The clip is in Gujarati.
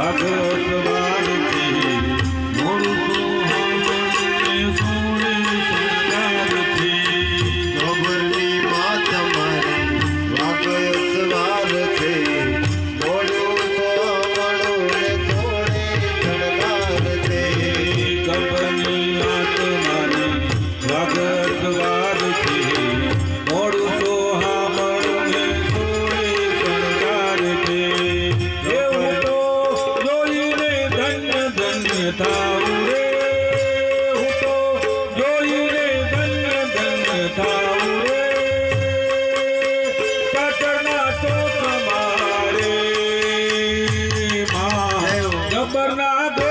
ভাগবত થાઉં જોઈને ધન્ય મારે મા જબરના